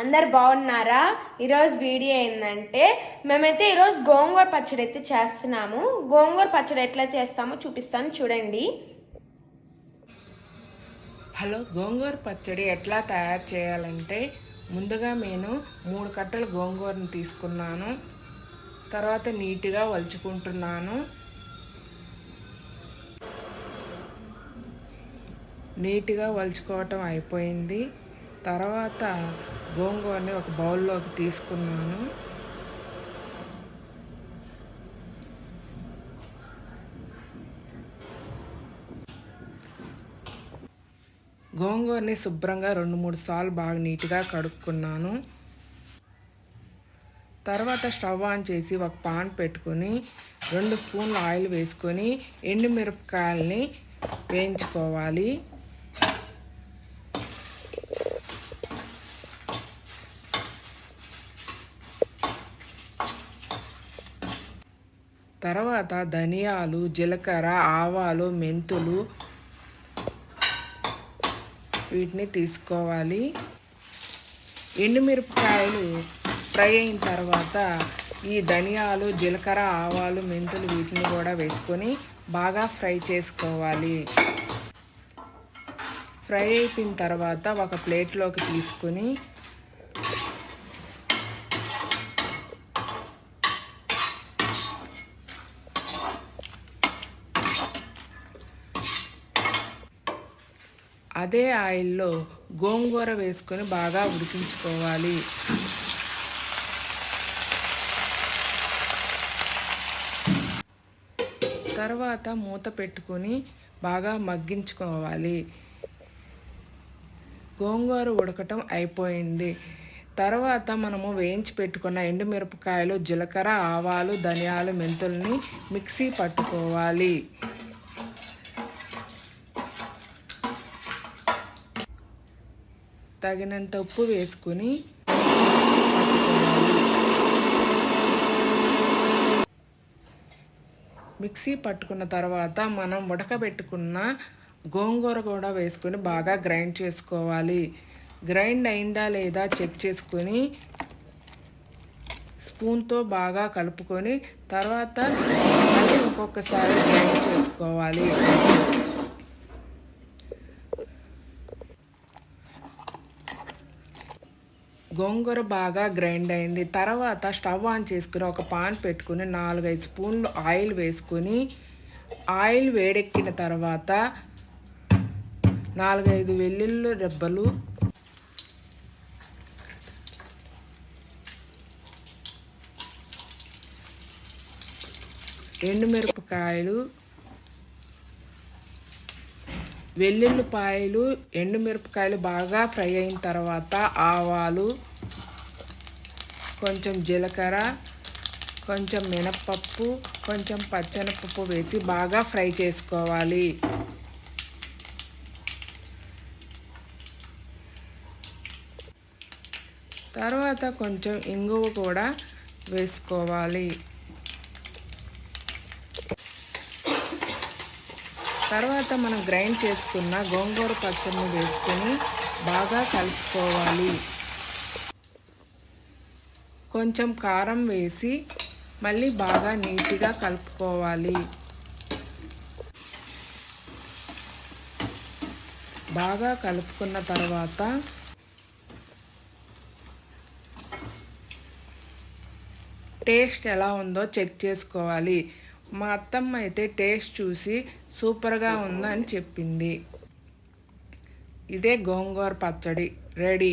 అందరు బాగున్నారా? ఈరోజు వీడియో ఏంటంటే మేమైతే ఈరోజు గోంగూర పచ్చడి అయితే చేస్తున్నాము. గోంగూర పచ్చడి ఎట్లా చేస్తామో చూపిస్తాను చూడండి. హలో గోంగూర పచ్చడి ఎట్లా తయారు చేయాలంటే ముందుగా నేను మూడు కట్టలు గోంగూరను తీసుకున్నాను. తర్వాత నీట్గా వలుచుకుంటున్నాను. నీట్గా వలుచుకోవటం అయిపోయింది. తర్వాత గోంగూరని ఒక బౌల్లోకి తీసుకున్నాను. గోంగూరని శుభ్రంగా రెండు మూడు సార్లు బాగా నీట్గా కడుక్కున్నాను. తర్వాత స్టవ్ ఆన్ చేసి ఒక పాన్ పెట్టుకొని రెండు స్పూన్ల ఆయిల్ వేసుకొని ఎండుమిరపకాయలని వేయించుకోవాలి. తర్వాత ధనియాలు జీలకర్ర ఆవాలు మెంతులు వీటిని తీసుకోవాలి. ఎండుమిరపకాయలు ఫ్రై అయిన తర్వాత ఈ ధనియాలు జీలకర్ర ఆవాలు మెంతులు వీటిని కూడా వేసుకొని బాగా ఫ్రై చేసుకోవాలి. ఫ్రై అయిపోయిన తర్వాత ఒక ప్లేట్లోకి తీసుకొని అదే ఆయిల్లో గోంగూర వేసుకొని బాగా ఉడికించుకోవాలి. తర్వాత మూత పెట్టుకొని బాగా మగ్గించుకోవాలి. గోంగూర ఉడకటం అయిపోయింది. తర్వాత మనము వేయించి పెట్టుకున్న ఎండుమిరపకాయలు జీలకర్ర ఆవాలు ధనియాలు మెంతుల్ని మిక్సీ పట్టుకోవాలి. తగినంత ఉప్పు వేసుకుని మిక్సీ పట్టుకున్న తర్వాత మనం ఉడకబెట్టుకున్న గోంగూర కూడా వేసుకొని బాగా గ్రైండ్ చేసుకోవాలి. గ్రైండ్ అయిందా లేదా చెక్ చేసుకొని స్పూన్తో బాగా కలుపుకొని తర్వాత మళ్ళీ ఇంకొకసారి గ్రైండ్ చేసుకోవాలి. గోంగూర బాగా గ్రైండ్ అయింది. తర్వాత స్టవ్ ఆన్ చేసుకుని ఒక పాన్ పెట్టుకుని నాలుగైదు స్పూన్లు ఆయిల్ వేసుకొని ఆయిల్ వేడెక్కిన తర్వాత నాలుగైదు వెల్లుల్లి రెబ్బలు ఎండుమిరపకాయలు వెల్లుల్లిపాయలు ఎండుమిరపకాయలు బాగా ఫ్రై అయిన తర్వాత ఆవాలు కొంచెం జీలకర్ర కొంచెం మినప్పప్పు కొంచెం పచ్చనపప్పు వేసి బాగా ఫ్రై చేసుకోవాలి. తర్వాత కొంచెం ఇంగువ కూడా వేసుకోవాలి. తర్వాత మనం గ్రైండ్ చేసుకున్న గోంగూర పచ్చడిని వేసుకొని బాగా కలుపుకోవాలి. కొంచెం కారం వేసి మళ్ళీ బాగా నీట్గా కలుపుకోవాలి. బాగా కలుపుకున్న తర్వాత టేస్ట్ ఎలా ఉందో చెక్ చేసుకోవాలి. మా అత్తమ్మ అయితే టేస్ట్ చూసి సూపర్గా ఉందని చెప్పింది. ఇదే గోంగూర పచ్చడి. రెడీ.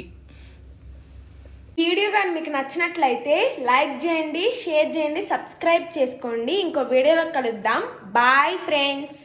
వీడియో కానీ మీకు నచ్చినట్లయితే లైక్ చేయండి షేర్ చేయండి సబ్స్క్రైబ్ చేసుకోండి. ఇంకో వీడియోలో కలుద్దాం. Bye friends.